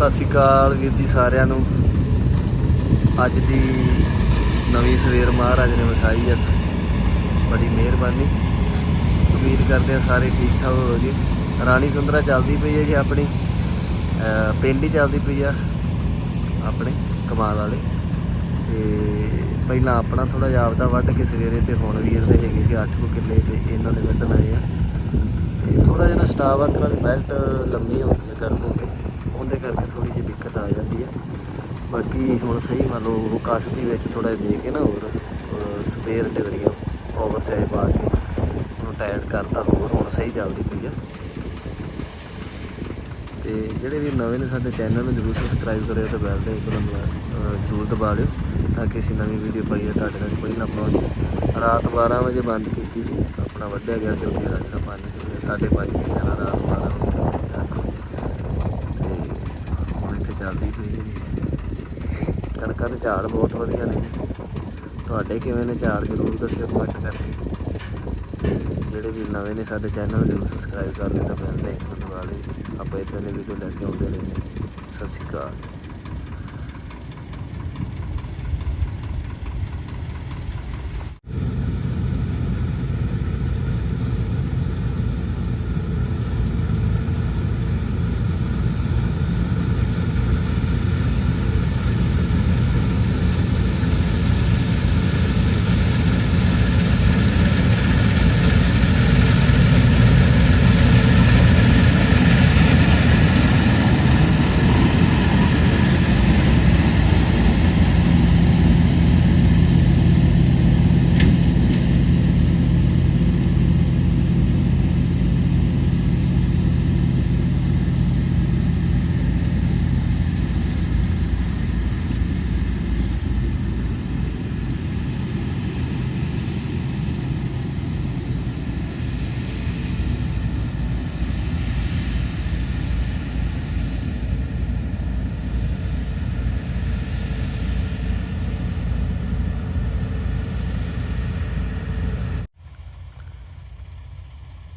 ਸਤਿ ਸ਼੍ਰੀ ਅਕਾਲ ਵੀਰ ਜੀ ਸਾਰਿਆਂ ਨੂੰ। ਅੱਜ ਦੀ ਨਵੀਂ ਸਵੇਰ ਮਹਾਰਾਜ ਨੇ ਵਿਖਾਈ ਐ ਬੜੀ ਮਿਹਰਬਾਨੀ। ਉਮੀਦ ਕਰਦੇ ਆ ਸਾਰੇ ਠੀਕ ਠਾਕ ਹੋ ਜੀ ਰਾਣੀ ਸੁੰਦਰਾ ਚੱਲਦੀ ਪਈ ਹੈ ਜੀ ਆਪਣੀ। ਪਿੰਡ ਹੀ ਚੱਲਦੀ ਪਈ ਆ ਆਪਣੇ ਕਮਾਲ ਵਾਲੇ। ਤੇ ਪਹਿਲਾਂ ਆਪਣਾ ਥੋੜਾ ਜਿਹਾ ਆਪਦਾ ਵੱਢ ਕੇ ਸਵੇਰੇ ਤੇ ਹੁਣ ਵੀਰ ਦੇ ਹੈਗੇ ਸੀ 8 ਕੁ ਕਿੱਲੇ ਤੇ ਇਹਨਾਂ ਦੇ ਵੱਢਣ ਆਏ ਆ। ਤੇ ਥੋੜਾ ਜਿਹਾ ਨਾ ਸਟਾਫ ਵਰਕਰ ਦੀ ਬੈਲਟ ਲੰਮੀ ਹੁੰਦੀ ਹੈ ਗਰਮ ਹੋ ਕੇ। ਉਹਦੇ ਕਰਕੇ ਥੋੜੀ ਜਿਹੀ ਦਿੱਕਤ ਆ ਜਾਂਦੀ ਹੈ। ਬਾਕੀ ਹੁਣ ਸਹੀ ਮੰਨ ਲਓ, ਉਹ ਕਸਤੀ ਵਿੱਚ ਥੋੜਾ ਜਿਹਾ ਦੇ ਕੇ ਨਾ ਹੋਰ ਸਪੇਅਰ ਡਿਗਰੀਆਂ ਓਵਰ ਸਾਈਜ਼ ਪਾ ਕੇ ਉਹਨੂੰ ਟਾਈਟ ਕਰਤਾ ਹੋਰ, ਹੁਣ ਸਹੀ ਚੱਲਦੀ ਪਈ ਆ। ਤੇ ਜਿਹੜੇ ਵੀ ਨਵੇਂ ਨੇ ਸਾਡੇ ਚੈਨਲ ਨੂੰ ਜਰੂਰ ਸਬਸਕ੍ਰਾਈਬ ਕਰਿਓ ਤੇ ਬੈਲ ਦੇ ਆਈਕਨ ਨੂੰ ਜਰੂਰ ਦਬਾ ਲਿਓ ਤਾਂ ਕਿ ਅਸੀਂ ਨਵੀਂ ਵੀਡੀਓ ਪਾਈਏ, ਤੁਹਾਡੇ ਤੱਕ ਪਹਿਲਾਂ ਪਹੁੰਚ ਰਾਤ 12 ਵਜੇ ਬੰਦ ਕੀਤੀ ਸੀ, ਆਪਣਾ ਵੱਢਿਆ ਗਿਆ ਸੀ ਉਹਦੀ ਨਾਲ ਜਿਹੜਾ ਪੰਜ ਵਜੇ, ਸਾਢੇ ਪੰਜ ਵਜੇ ਰਾਤ 12 ਵਜੇ ਤੱਕ ਤੇ ਹੁਣ ਇੱਥੇ ਚੱਲਦੀ ਪਈ ਹੈ ਜੀ ਕਣਕਾਂ ਝਾੜ ਬਹੁਤ ਵਧੀਆ ਨੇ। ਤੁਹਾਡੇ ਕਿਵੇਂ ਨੇ ਝਾੜ ਜਰੂਰ ਦੱਸਿਓ ਕਮੈਂਟ ਕਰਕੇ। ਜਿਹੜੇ ਵੀ ਨਵੇਂ ਨੇ ਸਾਡੇ ਚੈਨਲ ਨੂੰ ਸਬਸਕ੍ਰਾਈਬ ਕਰ ਲਿਓ ਤਾਂ ਬੈਲ ਦੇ ਆਈਕਨ ਦਬਾ ਆਪਾਂ ਇਦਾਂ ਦੇ ਵੀਡੀਓ ਲੈ ਕੇ ਆਉਂਦੇ ਰਹਿੰਦੇ ਸਤਿ ਸ਼੍ਰੀ ਅਕਾਲ।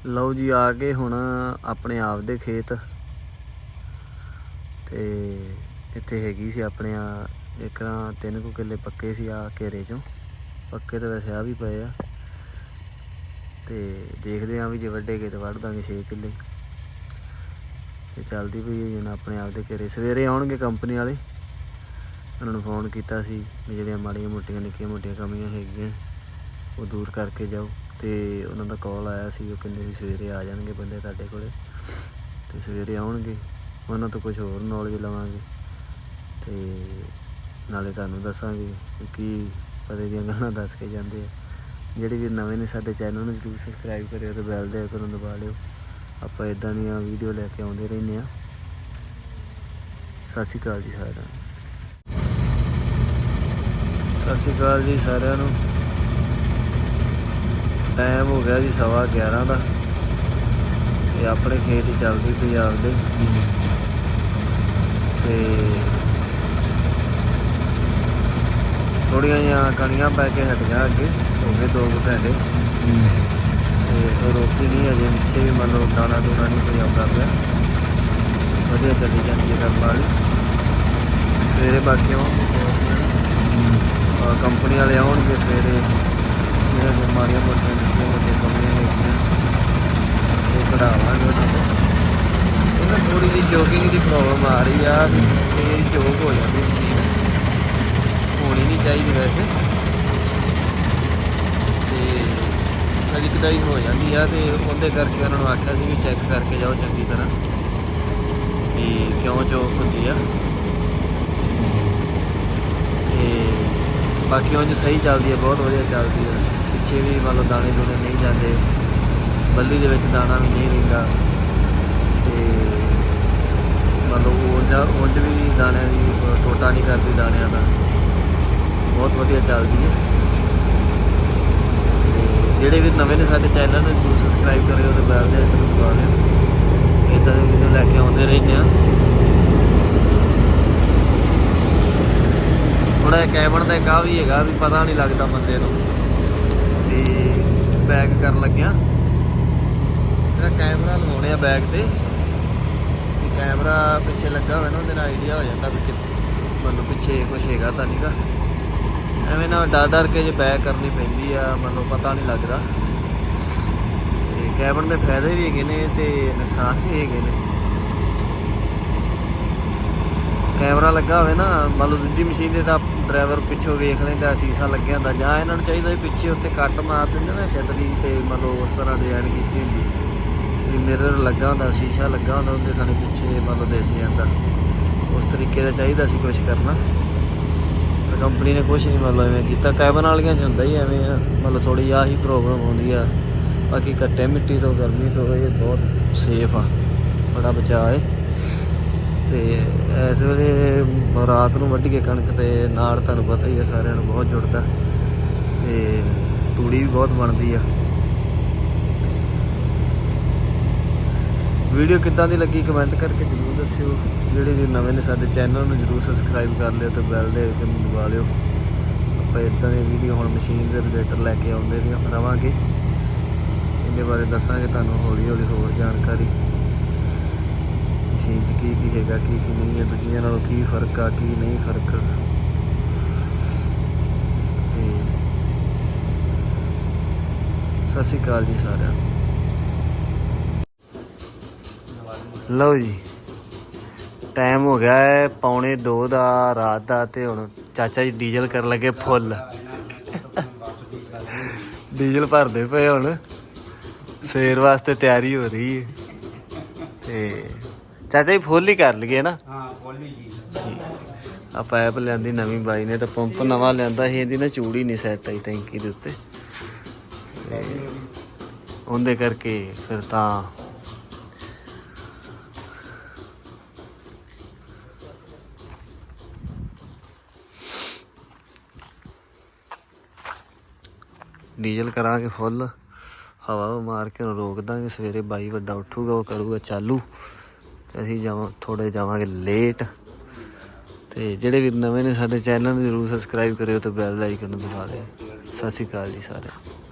ਲਓ ਜੀ, ਆ ਕੇ ਹੁਣ ਆਪਣੇ ਆਪ ਦੇ ਖੇਤ। ਤੇ ਇੱਥੇ ਹੈਗੀ ਸੀ ਆਪਣੇ ਆ ਇੱਕਰਾਂ ਤਿੰਨ ਕੁ ਕਿੱਲੇ ਪੱਕੇ ਸੀ ਆ ਘੇਰੇ ਚੋਂ। ਪੱਕੇ ਤਾਂ ਵੈਸੇ ਆ ਵੀ ਪਏ ਆ। ਤੇ ਦੇਖਦੇ ਆ ਵੀ ਜੇ ਵੱਡੇ ਗਏ ਤਾਂ ਵੱਢ ਦਾਂਗੇ 6 ਕਿੱਲੇ। ਤੇ ਚੱਲਦੀ ਪਈ ਹੈ ਜਨ ਆਪਣੇ ਆਪ ਦੇ ਘੇਰੇ। ਸਵੇਰੇ ਆਉਣਗੇ ਕੰਪਨੀ ਵਾਲੇ। ਉਹਨਾਂ ਨੂੰ ਫੋਨ ਕੀਤਾ ਸੀ ਵੀ ਜਿਹੜੀਆਂ ਮਾੜੀਆਂ ਮੋਟੀਆਂ, ਨਿੱਕੀਆਂ ਮੋਟੀਆਂ ਕਮੀਆਂ ਹੈਗੀਆਂ, ਉਹ ਦੂਰ ਕਰਕੇ ਜਾਓ। ਤੇ ਉਹਨਾਂ ਦਾ ਕਾਲ ਆਇਆ ਸੀ, ਉਹ ਕਹਿੰਦੇ ਵੀ ਸਵੇਰੇ ਆ ਜਾਣਗੇ ਬੰਦੇ ਤੁਹਾਡੇ ਕੋਲੇ। ਤੇ ਸਵੇਰੇ ਆਉਣਗੇ, ਉਹਨਾਂ ਤੋਂ ਕੁਝ ਹੋਰ ਨੌਲੇਜ ਲਵਾਂਗੇ। ਤੇ ਨਾਲੇ ਤੁਹਾਨੂੰ ਦੱਸਾਂਗੇ ਵੀ ਕੀ ਪਤੇ ਦੀਆਂ ਗੱਲਾਂ ਦੱਸ ਕੇ ਜਾਂਦੇ ਆ। ਜਿਹੜੇ ਵੀ ਨਵੇਂ ਨੇ ਸਾਡੇ ਚੈਨਲ ਨੂੰ ਜਰੂਰ ਸਬਸਕ੍ਰਾਈਬ ਕਰਿਓ ਤੇ ਬੈਲ ਦੇ ਆਈਕਨ ਨੂੰ ਦਬਾ ਲਿਓ। ਆਪਾਂ ਇਦਾਂ ਦੀਆਂ ਵੀਡੀਓ ਲੈ ਕੇ ਆਉਂਦੇ ਰਹਿੰਦੇ ਆ ਸਤਿ ਸ਼੍ਰੀ ਅਕਾਲ ਜੀ ਸਾਰਿਆਂ ਨੂੰ। ਸਤਿ ਸ਼੍ਰੀ ਅਕਾਲ ਜੀ ਸਾਰਿਆਂ ਨੂੰ। ਟਾਈਮ ਹੋ ਗਿਆ ਜੀ ਸਵਾ 11 ਦਾ। ਤੇ ਆਪਣੇ ਖੇਤ ਚੱਲਦੀ ਪਈ ਆਪਦੇ। ਤੇ ਥੋੜੀਆਂ ਜਿਹੀਆਂ ਕਣੀਆਂ ਪੈ ਕੇ ਹਟੀਆਂ ਅੱਗੇ ਹੋ ਗਏ ਦੋ ਕੁ ਘੰਟੇ। ਤੇ ਰੋਕੀ ਨਹੀਂ ਅਜੇ ਪਿੱਛੇ ਵੀ ਮੰਨ ਲਓ ਦਾਣਾ ਦੂਣਾ ਨਹੀਂ ਕੋਈ ਆਉਂਦਾ ਪਿਆ। ਵਧੀਆ ਚੱਲੀ ਜਾਂਦੀ ਹੈ ਕੰਮ ਵਾਲੀ। ਸਵੇਰੇ ਬਾਕੀ ਆਉਣਗੇ। ਕੰਪਨੀ ਵਾਲੇ ਆਉਣਗੇ ਸਵੇਰੇ। ਜਿਹੜੀਆਂ ਬਿਮਾਰੀਆਂ ਮੋਟੀਆਂ ਨਿੱਕੀਆਂ ਮੋਟੀਆਂ ਕਮੀਆਂ ਹੈਗੀਆਂ ਉਹ ਕਢਾਵਾਂਗੇ ਉਹਨਾਂ ਤੋਂ। ਉਹਨਾਂ ਥੋੜੀ ਜਿਹੀ ਜੋਗਿੰਗ ਦੀ ਪ੍ਰੋਬਲਮ ਆ ਰਹੀ ਆ ਵੀ ਇਹ ਜੋਗ ਹੋ ਜਾਂਦੀ ਮਸ਼ੀਨ ਹੋਣੀ ਨਹੀਂ ਚਾਹੀਦੀ ਵੈਸੇ। ਤੇ ਕਦੀ ਕਦਾਈ ਹੋ ਜਾਂਦੀ ਆ ਤੇ ਉਹਦੇ ਕਰਕੇ ਉਹਨਾਂ ਨੂੰ ਆਖਿਆ ਸੀ ਵੀ ਚੈੱਕ ਕਰਕੇ ਜਾਓ ਚੰਗੀ ਤਰ੍ਹਾਂ। ਵੀ ਕਿਉਂ ਜੋਗ ਹੁੰਦੀ ਆ। ਤੇ ਬਾਕੀ ਉਂਝ ਸਹੀ ਚੱਲਦੀ ਹੈ ਬਹੁਤ ਵਧੀਆ ਚੱਲਦੀ ਹੈ ਪਿੱਛੇ ਵੀ ਮਤਲਬ ਦਾਣੇ ਦੂਣੇ ਨਹੀਂ ਜਾਂਦੇ, ਬੱਲੀ ਦੇ ਵਿੱਚ ਦਾਣਾ ਵੀ ਨਹੀਂ ਰਹਿੰਦਾ ਤੇ ਮਤਲਬ ਲਓ ਉਂਝ ਵੀ ਦਾਣਿਆਂ ਦੀ ਟੋਟਾ ਨਹੀਂ ਕਰਦੀ ਦਾਣਿਆਂ ਦਾ। ਬਹੁਤ ਵਧੀਆ ਚੱਲਦੀ ਹੈ। ਤੇ ਜਿਹੜੇ ਵੀ ਨਵੇਂ ਨੇ ਸਾਡੇ ਚੈਨਲ ਨੂੰ ਜਰੂਰ ਸਬਸਕ੍ਰਾਈਬ ਕਰਿਓ ਤੇ ਬੈਲ ਦੇ ਆਈਕਨ ਨੂੰ ਦਬਾ ਲਿਓ ਇਦਾਂ ਦੇ ਵੀਡੀਓ ਲੈ ਕੇ ਆਉਂਦੇ ਰਹਿੰਦੇ ਆ ਥੋੜਾ ਜਿਹਾ ਕੈਬਨ ਦਾ ਇੱਕ ਆ ਵੀ ਹੈਗਾ ਵੀ ਪਤਾ ਨਹੀਂ ਲੱਗਦਾ ਬੰਦੇ ਨੂੰ। ਬੈਗ ਕਰਨ ਲੱਗਿਆ। ਇਹਦਾ ਕੈਮਰਾ ਲਗਾਉਣੇ ਆ ਬੈਗ ਤੇ, ਵੀ ਕੈਮਰਾ ਪਿੱਛੇ ਲੱਗਾ ਹੋਵੇ ਨਾ, ਉਹਦੇ ਨਾਲ ਆਈਡੀਆ ਹੋ ਜਾਂਦਾ ਵੀ ਕਿ ਮਤਲਬ ਪਿੱਛੇ ਕੁਝ ਹੈਗਾ ਤਾਂ ਨਹੀਂਗਾ ਐਵੇਂ ਨਾ ਡਰ ਡਰ ਕੇ ਜੇ ਬੈਕ ਕਰਨੀ ਪੈਂਦੀ ਆ ਮਤਲਬ ਪਤਾ ਨਹੀਂ ਲੱਗਦਾ। ਤੇ ਕੈਬਨ ਦੇ ਫਾਇਦੇ ਵੀ ਹੈਗੇ ਨੇ ਤੇ ਨੁਕਸਾਨ ਵੀ ਹੈਗੇ ਨੇ। ਕੈਮਰਾ ਲੱਗਾ ਹੋਵੇ ਨਾ, ਮੰਨ ਲਓ ਦੂਜੀ ਮਸ਼ੀਨ ਦੇ ਤਾਂ ਡਰਾਈਵਰ ਪਿੱਛੋਂ ਵੇਖ ਲੈਂਦਾ, ਸੀਸਾ ਲੱਗਿਆ ਹੁੰਦਾ। ਜਾਂ ਇਹਨਾਂ ਨੂੰ ਚਾਹੀਦਾ ਵੀ ਪਿੱਛੇ ਉੱਤੇ ਕੱਟ ਮਾਰ ਦਿੰਦੇ ਨਾ ਛਤਰੀ ਤੇ ਮੰਨ ਲਓ ਉਸ ਤਰ੍ਹਾਂ ਡਿਜ਼ਾਈਨ ਕੀਤੀ ਹੁੰਦੀ। ਵੀ ਮਿਰਰ ਲੱਗਾ ਹੁੰਦਾ, ਸ਼ੀਸ਼ਾ ਲੱਗਾ ਹੁੰਦਾ ਉਹਦੇ ਸਾਨੂੰ ਪਿੱਛੇ ਮੰਨ ਲਓ ਦਿਸ ਜਾਂਦਾ। ਉਸ ਤਰੀਕੇ ਦਾ ਚਾਹੀਦਾ ਸੀ ਕੁਝ ਕਰਨਾ। ਪਰ ਕੰਪਨੀ ਨੇ ਕੁਝ ਨਹੀਂ ਮੰਨ ਲਓ ਐਵੇਂ ਕੀਤਾ। ਕੈਬਨ ਵਾਲੀਆਂ 'ਚ ਹੁੰਦਾ ਹੀ ਐਵੇਂ ਆ। ਮੰਨ ਲਓ ਥੋੜੀ ਹੀ ਪ੍ਰੋਬਲਮ ਆਉਂਦੀ ਆ। ਬਾਕੀ ਕੱਟੇ ਮਿੱਟੀ ਤੋਂ, ਗਰਮੀ ਤੋਂ ਇਹ ਬਹੁਤ ਸੇਫ ਆ। ਬੜਾ ਬਚਾਅ ਹੈ ਤੇ ਇਸ ਵੇਲੇ ਰਾਤ ਨੂੰ ਵੱਢ ਕੇ ਕਣਕ ਤੇ ਨਾਲ ਤੁਹਾਨੂੰ ਪਤਾ ਹੀ ਹੈ ਸਾਰਿਆਂ ਨੂੰ ਬਹੁਤ ਜੁੜਦਾ ਤੇ ਤੂੜੀ ਵੀ ਬਹੁਤ ਬਣਦੀ ਆ। ਵੀਡੀਓ ਕਿੱਦਾਂ ਦੀ ਲੱਗੀ ਕਮੈਂਟ ਕਰਕੇ ਜ਼ਰੂਰ ਦੱਸਿਓ। ਜਿਹੜੇ ਵੀ ਨਵੇਂ ਨੇ ਸਾਡੇ ਚੈਨਲ ਨੂੰ ਜ਼ਰੂਰ ਸਬਸਕ੍ਰਾਈਬ ਕਰ ਲਿਓ ਤੇ ਬੈਲ ਦੇ ਆਈਕਨ ਨੂੰ ਦਬਾ ਲਿਓ। ਆਪਾਂ ਇਦਾਂ ਦੀ ਵੀਡੀਓ ਹੁਣ ਮਸ਼ੀਨ ਦੇ ਰਿਲੇਟਡ ਲੈ ਕੇ ਆਉਂਦੇ ਰਵਾਂਗੇ। ਇਹਦੇ ਬਾਰੇ ਦੱਸਾਂਗੇ ਤੁਹਾਨੂੰ ਹੌਲੀ ਹੌਲੀ ਹੋਰ ਜਾਣਕਾਰੀ। ਮਸ਼ੀਨ ਕੀ ਕੀ ਹੈਗਾ, ਕੀ ਕੀ ਨਹੀਂ ਹੈ ਦੂਜੀਆਂ ਨਾਲੋਂ ਕੀ ਫ਼ਰਕ ਆ, ਕੀ ਨਹੀਂ ਫ਼ਰਕ। ਤੇ ਸਤਿ ਸ਼੍ਰੀ ਅਕਾਲ ਜੀ ਸਾਰਿਆਂ ਨੂੰ। ਲਓ ਜੀ ਟਾਈਮ ਹੋ ਗਿਆ ਹੈ ਪੌਣੇ 2 ਦਾ, ਰਾਤ ਦਾ ਤੇ ਹੁਣ ਚਾਚਾ ਜੀ ਡੀਜ਼ਲ ਕਰਨ ਲੱਗੇ ਫੁੱਲ। ਡੀਜ਼ਲ ਭਰਦੇ ਪਏ ਹੁਣ। ਸਵੇਰ ਵਾਸਤੇ ਤਿਆਰੀ ਹੋ ਰਹੀ ਹੈ। ਤੇ ਚਾਚਾ ਜੀ ਫੁੱਲ ਹੀ ਕਰ ਲਈਏ ਨਾ। ਹਾਂ ਬੋਲੀ ਜੀ। ਆ ਪਾਈਪ ਲਿਆਂਦੀ ਨਵੀਂ ਬਾਈ ਨੇ ਤਾਂ ਪੰਪ ਨਵਾਂ ਲਿਆਂਦਾ ਸੀ ਇਹਦੀ ਨਾ ਚੂੜੀ ਨਹੀਂ ਸੈੱਟ ਆਈ ਟੈਂਕੀ ਦੇ ਉੱਤੇ। ਉਹਦੇ ਕਰਕੇ ਫਿਰ ਤਾਂ ਡੀਜ਼ਲ ਕਰਾਂਗੇ ਫੁੱਲ ਹਵਾ ਮਾਰ ਕੇ ਰੋਕ ਦਾਂਗੇ ਸਵੇਰੇ ਬਾਈ ਵੱਡਾ ਉੱਠੂਗਾ ਉਹ ਕਰੂਗਾ ਚਾਲੂ। ਅਸੀਂ ਜਾਵਾਂ ਥੋੜੇ ਜਾਵਾਂਗੇ ਲੇਟ ਤੇ ਜਿਹੜੇ ਵੀ ਨਵੇਂ ਨੇ ਸਾਡੇ ਚੈਨਲ ਨੂੰ ਜਰੂਰ ਸਬਸਕ੍ਰਾਈਬ ਕਰਿਓ ਤੇ ਬੈਲ ਆਈਕਨ ਨੂੰ ਦਬਾ ਦਿਓ। ਸਤਿ ਸ਼੍ਰੀ ਅਕਾਲ ਜੀ ਸਾਰਿਆਂ